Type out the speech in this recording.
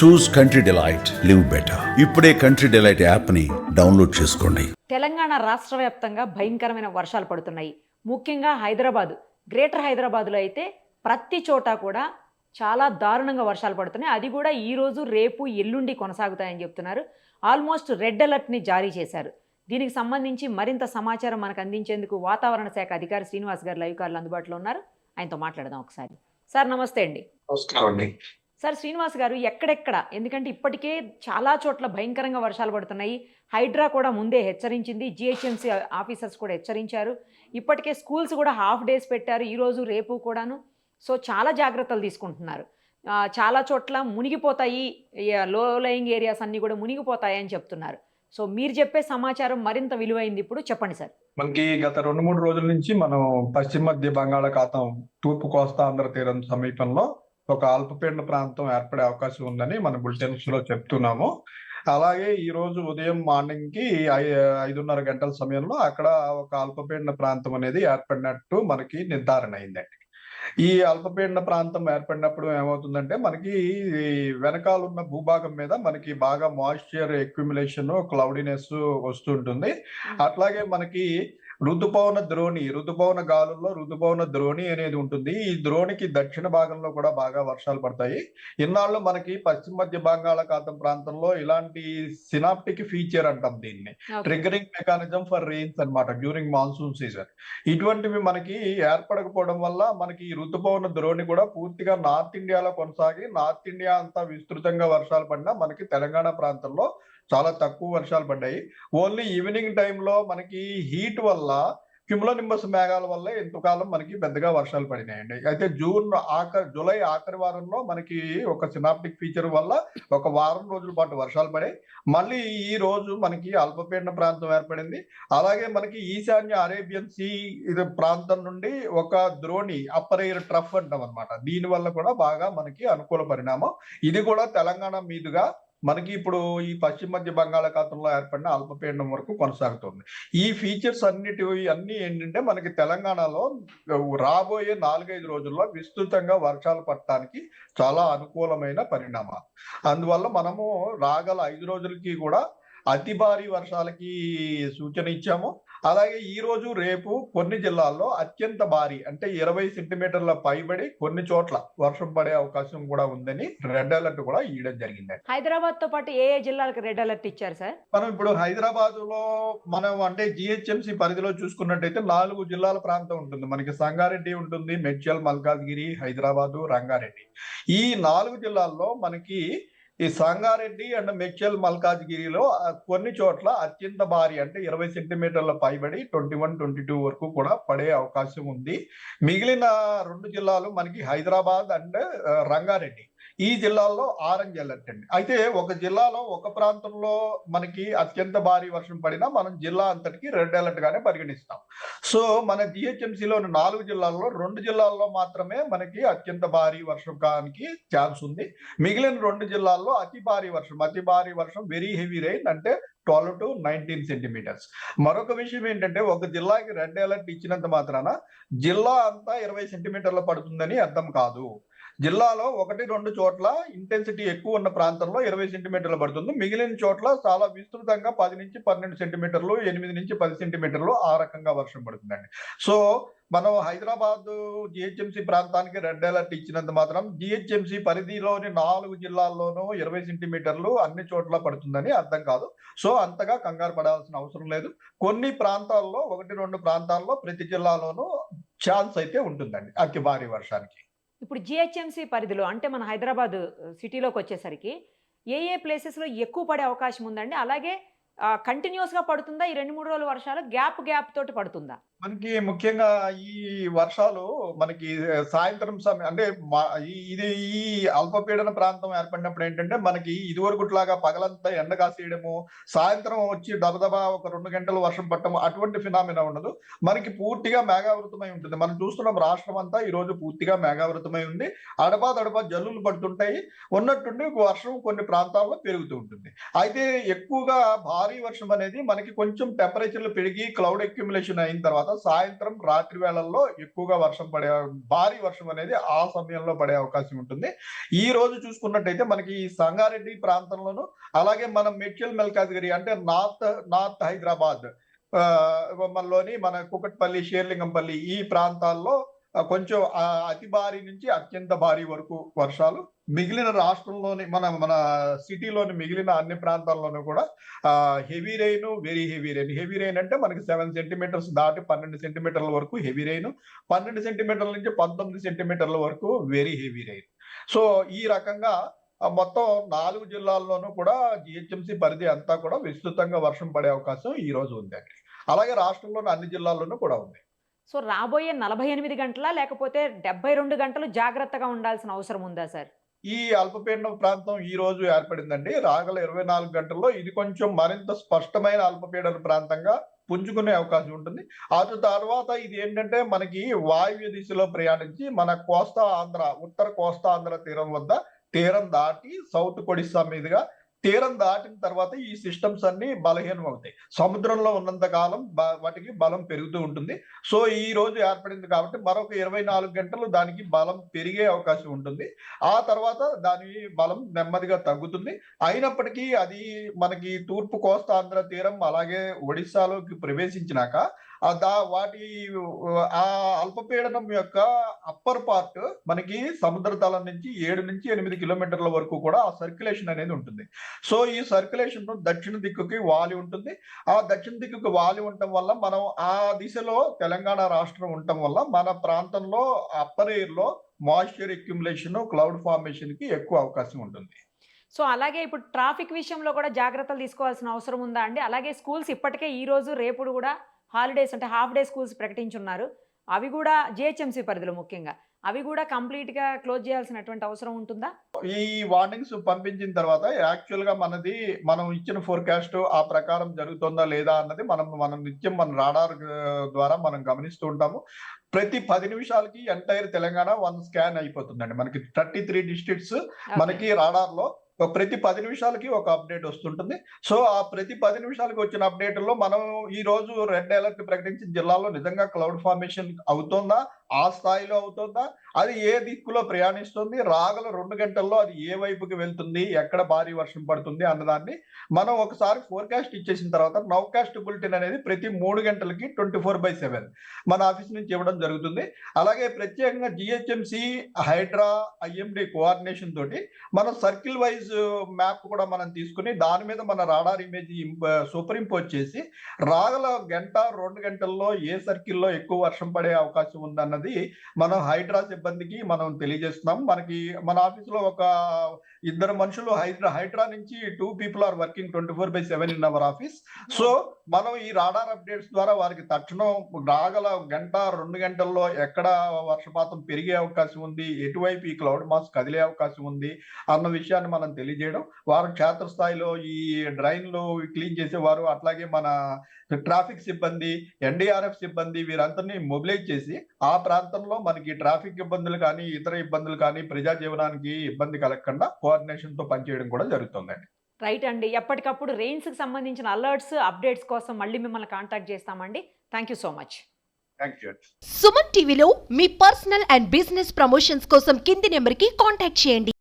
Choose Country Delight live better ఇప్పుడే country delight యాప్ని download చేసుకోండి. తెలంగాణ రాష్ట్ర వ్యాప్తంగా భయంకరమైన వర్షాలు పడుతున్నాయి. ముఖ్యంగా హైదరాబాదు. గ్రేటర్ హైదరాబాదులో అయితే ప్రతి చోట కూడా చాలా దారుణంగా వర్షాలు పడుతున్నాయి. అది కూడా ఈ రోజు రేపు ఎల్లుండి కొనసాగుతాయని చెప్తున్నారు. ఆల్మోస్ట్ రెడ్ అలర్ట్ని జారీ చేశారు. దీనికి సంబంధించి మరింత సమాచారం మనకు అందించేందుకు వాతావరణ శాఖ అధికారి శ్రీనివాస్ గారు లైవ్ కాల్ అందుబాటులో ఉన్నారు. ఆయనతో మాట్లాడదాం ఒకసారి. సార్ నమస్తే అండి. నమస్కారం అండి. సార్ శ్రీనివాస్ గారు ఎక్కడెక్కడ? ఎందుకంటే ఇప్పటికే చాలా చోట్ల భయంకరంగా వర్షాలు పడుతున్నాయి. హైడ్రా కూడా ముందే హెచ్చరించింది. జిహెచ్ఎంసీ ఆఫీసర్స్ కూడా హెచ్చరించారు. ఇప్పటికే స్కూల్స్ కూడా హాఫ్ డేస్ పెట్టారు ఈరోజు రేపు కూడాను. సో చాలా జాగ్రత్తలు తీసుకుంటున్నారు. చాలా చోట్ల మునిగిపోతాయి. లో లయింగ్ ఏరియాస్ అన్నీ కూడా మునిగిపోతాయి అని చెప్తున్నారు. సో మీరు చెప్పే సమాచారం మరింత విలువైంది ఇప్పుడు. చెప్పండి సార్. మనకి గత రెండు మూడు రోజుల నుంచి మనం పశ్చిమ మధ్య బంగాళాఖాతం తూర్పు కోస్తా ఆంధ్ర తీరం సమీపంలో ఒక అల్పపీడన ప్రాంతం ఏర్పడే అవకాశం ఉందని మన బులెటిన్స్లో చెప్తున్నాము. అలాగే ఈ రోజు ఉదయం మార్నింగ్కి ఐ- ఐదున్నర గంటల సమయంలో అక్కడ ఒక అల్పపీడన ప్రాంతం అనేది ఏర్పడినట్టు మనకి నిర్ధారణ అయిందండి. ఈ అల్పపీడన ప్రాంతం ఏర్పడినప్పుడు ఏమవుతుందంటే మనకి వెనకాల ఉన్న భూభాగం మీద మనకి బాగా మాయిశ్చర్ ఎక్యుములేషన్ క్లౌడీనెస్ వస్తుంటుంది. అట్లాగే మనకి ఋతుపవన ద్రోణి ఋతుపవన గాలుల్లో ఋతుపవన ద్రోణి అనేది ఉంటుంది. ఈ ద్రోణికి దక్షిణ భాగంలో కూడా బాగా వర్షాలు పడతాయి. ఇన్నాళ్ళు మనకి పశ్చిమ మధ్య బంగాళాఖాతం ప్రాంతంలో ఇలాంటి సినాప్టిక్ ఫీచర్ అంటాం దీన్ని. ట్రిగరింగ్ మెకానిజం ఫర్ రెయిన్స్ అన్నమాట డ్యూరింగ్ మాన్సూన్ సీజన్. ఇటువంటివి మనకి ఏర్పడకపోవడం వల్ల మనకి ఈ ఋతుపవన ద్రోణి కూడా పూర్తిగా నార్త్ ఇండియాలో కొనసాగి నార్త్ ఇండియా అంతా విస్తృతంగా వర్షాలు పడినా మనకి తెలంగాణ ప్రాంతంలో చాలా తక్కువ వర్షాలు పడ్డాయి. ఓన్లీ ఈవినింగ్ టైంలో మనకి హీట్ వల్ల క్యుములోనింబస్ మేఘాల వల్ల ఎంతకాలం మనకి పెద్దగా వర్షాలు పడినాయండి. అయితే జూన్ ఆఖరి జూలై ఆఖరి వారంలో మనకి ఒక సినాప్టిక్ ఫీచర్ వల్ల ఒక వారం రోజుల పాటు వర్షాలు పడాయి. మళ్ళీ ఈ రోజు మనకి అల్పపీడన ప్రాంతం ఏర్పడింది. అలాగే మనకి ఈశాన్య అరేబియన్ సీ ఇది ప్రాంతం నుండి ఒక ద్రోణి అప్పర్ ఎయిర్ ట్రఫ్ అంటాం అనమాట దీనివల్ల కూడా బాగా మనకి అనుకూల పరిణామం. ఇది కూడా తెలంగాణ మీదుగా మనకి ఇప్పుడు ఈ పశ్చిమ మధ్య బంగాళాఖాతంలో ఏర్పడిన అల్పపీడనం వరకు కొనసాగుతుంది. ఈ ఫీచర్స్ అన్నిటి అన్ని ఏంటంటే మనకి తెలంగాణలో రాబోయే నాలుగైదు రోజుల్లో విస్తృతంగా వర్షాలు పడటానికి చాలా అనుకూలమైన పరిణామాలు. అందువల్ల మనము రాగల ఐదు రోజులకి కూడా అతి భారీ వర్షాలకి సూచన ఇచ్చాము. అలాగే ఈ రోజు రేపు కొన్ని జిల్లాల్లో అత్యంత భారీ అంటే ఇరవై సెంటీమీటర్ల పైబడి కొన్ని చోట్ల వర్షం పడే అవకాశం కూడా ఉందని రెడ్ అలర్ట్ కూడా ఇవ్వడం జరిగిందండి హైదరాబాద్తో పాటు ఏ ఏ జిల్లాలకు రెడ్ అలర్ట్ ఇచ్చారు సార్? మనం ఇప్పుడు హైదరాబాద్లో మనం అంటే జిహెచ్ఎంసి పరిధిలో చూసుకున్నట్టయితే నాలుగు జిల్లాల ప్రాంతం ఉంటుంది. మనకి సంగారెడ్డి ఉంటుంది మెడ్చల్ మల్కాజ్గిరి హైదరాబాదు రంగారెడ్డి. ఈ నాలుగు జిల్లాల్లో మనకి ఈ సంగారెడ్డి అండ్ మెచ్చల్ మల్కాజ్గిరిలో కొన్ని చోట్ల అత్యంత భారీ అంటే ఇరవై సెంటీమీటర్ల పైబడి ట్వంటీ వన్ ట్వంటీ టూ వరకు కూడా పడే అవకాశం ఉంది. మిగిలిన రెండు జిల్లాలు మనకి హైదరాబాద్ అండ్ రంగారెడ్డి. ఈ జిల్లాల్లో ఆరెంజ్ అలర్ట్ అండి. అయితే ఒక జిల్లాలో ఒక ప్రాంతంలో మనకి అత్యంత భారీ వర్షం పడినా మనం జిల్లా అంతటికి రెడ్ అలర్ట్ గానే పరిగణిస్తాం. సో మన జిహెచ్ఎంసీలోని నాలుగు జిల్లాల్లో రెండు జిల్లాల్లో మాత్రమే మనకి అత్యంత భారీ వర్షం కానికి ఛాన్స్ ఉంది. మిగిలిన రెండు జిల్లాల్లో అతి భారీ వర్షం అతి భారీ వర్షం వెరీ హెవీ రైన్ అంటే ట్వెల్వ్ టు నైన్టీన్ సెంటీమీటర్స్. మరొక విషయం ఏంటంటే ఒక జిల్లాకి రెడ్ అలర్ట్ ఇచ్చినంత మాత్రాన జిల్లా అంతా ఇరవై సెంటీమీటర్లు పడుతుందని అర్థం కాదు. జిల్లాలో ఒకటి రెండు చోట్ల ఇంటెన్సిటీ ఎక్కువ ఉన్న ప్రాంతంలో ఇరవై సెంటీమీటర్లు పడుతుంది. మిగిలిన చోట్ల చాలా విస్తృతంగా పది నుంచి పన్నెండు సెంటీమీటర్లు ఎనిమిది నుంచి పది సెంటీమీటర్లు ఆ రకంగా వర్షం పడుతుందండి. సో మనం హైదరాబాద్ జిహెచ్ఎంసీ ప్రాంతానికి రెడ్ అలర్ట్ ఇచ్చినంత మాత్రం జిహెచ్ఎంసీ పరిధిలోని నాలుగు జిల్లాల్లోనూ ఇరవై సెంటీమీటర్లు అన్ని చోట్ల పడుతుందని అర్థం కాదు. సో అంతగా కంగారు పడాల్సిన అవసరం లేదు. కొన్ని ప్రాంతాల్లో ఒకటి రెండు ప్రాంతాల్లో ప్రతి జిల్లాలోనూ ఛాన్స్ అయితే ఉంటుందండి అతి భారీ వర్షానికి. ఇప్పుడు జిహెచ్ఎంసీ పరిధిలో అంటే మన హైదరాబాద్ సిటీలోకి వచ్చేసరికి ఏ ఏ ప్లేసెస్లో ఎక్కువ పడే అవకాశం ఉందండి? అలాగే కంటిన్యూస్గా పడుతుందా? ఈ రెండు మూడు రోజుల వర్షాలు గ్యాప్ గ్యాప్ తోటి పడుతుందా? మనకి ముఖ్యంగా ఈ వర్షాలు మనకి సాయంత్రం సమయం అంటే మా- ఈ- ఇది ఈ అల్పపీడన ప్రాంతం ఏర్పడినప్పుడు ఏంటంటే మనకి ఇదివరకుట్లాగా పగలంతా ఎండ కాసేయడము సాయంత్రం వచ్చి దబదబా ఒక రెండు గంటలు వర్షం పట్టడం అటువంటి ఫినామినా ఉండదు. మనకి పూర్తిగా మేఘావృతమై ఉంటుంది. మనం చూస్తున్నాం రాష్ట్రం అంతా ఈ రోజు పూర్తిగా మేఘావృతమై ఉంది. అడపా దడపా జల్లులు పడుతుంటాయి. ఉన్నట్టుండి వర్షం కొన్ని ప్రాంతాల్లో పెరుగుతూ ఉంటుంది. అయితే ఎక్కువగా భారీ వర్షం అనేది మనకి కొంచెం టెంపరేచర్లు పెరిగి క్లౌడ్ అక్యుములేషన్ అయిన తర్వాత తర్వాత సాయంత్రం రాత్రి వేళల్లో ఎక్కువగా వర్షం పడే భారీ వర్షం అనేది ఆ సమయంలో పడే అవకాశం ఉంటుంది. ఈ రోజు చూసుకున్నట్టయితే మనకి ఈ సంగారెడ్డి ప్రాంతంలోను అలాగే మన మెడ్చల్ మెల్కాజ్గిరి అంటే నార్త్ నార్త్ హైదరాబాద్ మనలోని మన కుకట్పల్లి షేర్లింగంపల్లి ఈ ప్రాంతాల్లో కొంచెం అతి భారీ నుంచి అత్యంత భారీ వరకు వర్షాలు. మిగిలిన రాష్ట్రంలోని మన మన సిటీలోని మిగిలిన అన్ని ప్రాంతాల్లోనూ కూడా heavy rain very heavy rain heavy rain అంటే మనకి సెవెన్ సెంటీమీటర్స్ దాటి పన్నెండు సెంటీమీటర్ల వరకు హెవీ రెయిన్ పన్నెండు సెంటీమీటర్ల నుంచి పంతొమ్మిది సెంటీమీటర్ల వరకు వెరీ హెవీ రెయిన్ సో ఈ రకంగా మొత్తం నాలుగు జిల్లాల్లోనూ కూడా జిహెచ్ఎంసీ పరిధి అంతా కూడా విస్తృతంగా వర్షం పడే అవకాశం ఈ రోజు ఉందండి. అలాగే రాష్ట్రంలోని అన్ని జిల్లాల్లోనూ కూడా ఉంది. సో రాబోయే నలభై ఎనిమిది గంటల లేకపోతే డెబ్బై రెండు గంటలు జాగ్రత్తగా ఉండాల్సిన అవసరం ఉందా సార్? ఈ అల్పపీడనం ప్రాంతం ఈ రోజు ఏర్పడిందండి. రాగల ఇరవై నాలుగు గంటల్లో ఇది కొంచెం మరింత స్పష్టమైన అల్పపీడన ప్రాంతంగా పుంజుకునే అవకాశం ఉంటుంది. ఆ తర్వాత ఇది ఏంటంటే మనకి వాయువ్య దిశలో ప్రయాణించి మన కోస్తా ఆంధ్ర ఉత్తర కోస్తా ఆంధ్ర తీరం వద్ద తీరం దాటి సౌత్ ఒడిస్సా మీదుగా తీరం దాటిన తర్వాత ఈ సిస్టమ్స్ అన్ని బలహీనం అవుతాయి సముద్రంలో ఉన్నంత కాలం వాటికి బలం పెరుగుతూ ఉంటుంది. సో ఈ రోజు ఏర్పడింది కాబట్టి మరొక ఇరవై నాలుగు గంటలు దానికి బలం పెరిగే అవకాశం ఉంటుంది. ఆ తర్వాత దాని బలం నెమ్మదిగా తగ్గుతుంది. అయినప్పటికీ అది మనకి తూర్పు కోస్తా ఆంధ్ర తీరం అలాగే ఒడిశాలోకి ప్రవేశించినాక వాటి ఆ అల్పపీడనం యొక్క అప్పర్ పార్ట్ మనకి సముద్ర తలం నుంచి ఏడు నుంచి ఎనిమిది కిలోమీటర్ల వరకు కూడా ఆ సర్క్యులేషన్ అనేది ఉంటుంది. సో ఈ సర్క్యులేషన్ దక్షిణ దిక్కుకి వాలి ఉంటుంది. ఆ దక్షిణ దిక్కుకి వాలి ఉండటం వల్ల మనం ఆ దిశలో తెలంగాణ రాష్ట్రం ఉండటం వల్ల మన ప్రాంతంలో అప్పర్ ఎయిర్లో మాయిశ్చర్ అక్యుములేషన్ క్లౌడ్ ఫార్మేషన్కి ఎక్కువ అవకాశం ఉంటుంది. సో అలాగే ఇప్పుడు ట్రాఫిక్ విషయంలో కూడా జాగ్రత్తలు తీసుకోవాల్సిన అవసరం ఉందా అండి? అలాగే స్కూల్స్ ఇప్పటికే ఈ రోజు రేపుడు కూడా హాలిడేస్ అంటే హాఫ్ డే స్కూల్స్ ప్రకటించున్నారు. అవి కూడా జిహెచ్ఎంసీ పరిధిలో ముఖ్యంగా. అవి కూడా కంప్లీట్గా క్లోజ్ చేయాల్సినటువంటి అవసరం ఉంటుందా? ఈ వార్నింగ్స్ పంపించిన తర్వాత యాక్చువల్గా మనది మనం ఇచ్చిన ఫోర్కాస్ట్ ఆ ప్రకారం జరుగుతుందా లేదా అన్నది మనం మనం నిత్యం మన రాడార్ ద్వారా మనం గమనిస్తూ ఉంటాము. ప్రతి పది నిమిషాలకి ఎంటైర్ తెలంగాణ వన్ స్కాన్ అయిపోతుందండి. మనకి థర్టీ త్రీ డిస్ట్రిక్ట్స్ మనకి రాడార్లో ప్రతి పది నిమిషాలకి ఒక అప్డేట్ వస్తుంటుంది. సో ఆ ప్రతి పది నిమిషాలకి వచ్చిన అప్డేట్లో మనం ఈ రోజు రెడ్ అలర్ట్ ప్రకటించిన జిల్లాలో నిజంగా క్లౌడ్ ఫార్మేషన్ అవుతుందా? ఆ స్థాయిలో అవుతుందా? అది ఏ దిక్కులో ప్రయాణిస్తుంది? రాగల రెండు గంటల్లో అది ఏ వైపుకి వెళ్తుంది? ఎక్కడ భారీ వర్షం పడుతుంది? అన్నదాన్ని మనం ఒకసారి ఫోర్కాస్ట్ ఇచ్చేసిన తర్వాత నౌకాస్ట్ బులెటిన్ అనేది ప్రతి మూడు గంటలకి ట్వంటీ ఫోర్ బై సెవెన్ మన ఆఫీస్ నుంచి ఇవ్వడం జరుగుతుంది. అలాగే ప్రత్యేకంగా జిహెచ్ఎంసి హైడ్రా ఐఎండి కోఆర్డినేషన్ తోటి మనం సర్కిల్ వైజ్ మ్యాప్ కూడా మనం తీసుకుని దాని మీద మన రాడార్ ఇమేజ్ సూపర్ ఇంపోజ్ చేసి రాగల గంట రెండు గంటల్లో ఏ సర్కిల్లో ఎక్కువ వర్షం పడే అవకాశం ఉందన్నది మనం హైడ్రా సిబ్బందికి మనం తెలియజేస్తున్నాం. మనకి మన ఆఫీస్లో ఒక ఇద్దరు మనుషులు హైడ్రా హైడ్రా నుంచి two people are working twenty four by seven in our office. So మనం ఈ రాడార్ అప్డేట్స్ ద్వారా వారికి తక్షణం రాగల గంట రెండు గంటల్లో ఎక్కడ వర్షపాతం పెరిగే అవకాశం ఉంది ఎటువైపు ఈ క్లౌడ్ మాస్ కదిలే అవకాశం ఉంది అన్న విషయాన్ని మనం తెలియజేయడం. వారు క్షేత్రస్థాయిలో ఈ డ్రైన్లు క్లీన్ చేసేవారు అట్లాగే మన ట్రాఫిక్ సిబ్బంది ఎన్డీఆర్ఎఫ్ సిబ్బంది వీరందరినీ మొబిలైజ్ చేసి ఆ ప్రాంతంలో మనకి ట్రాఫిక్ ఇబ్బందులు కానీ ఇతర ఇబ్బందులు కానీ ప్రజా జీవనానికి ఇబ్బంది కలగకుండా కోఆర్డినేషన్తో పనిచేయడం కూడా జరుగుతుందండి రైట్ అండి. ఎప్పటికప్పుడు రెయిన్స్కి సంబంధించిన అలర్ట్స్ అప్డేట్స్ కోసం మళ్ళీ మిమ్మల్ని కాంటాక్ట్ చేస్తామండి. Thank you so much Suman టీవీలో మీ పర్సనల్ అండ్ బిజినెస్ ప్రమోషన్స్ కోసం కింది నెంబర్కి కాంటాక్ట్ చేయండి.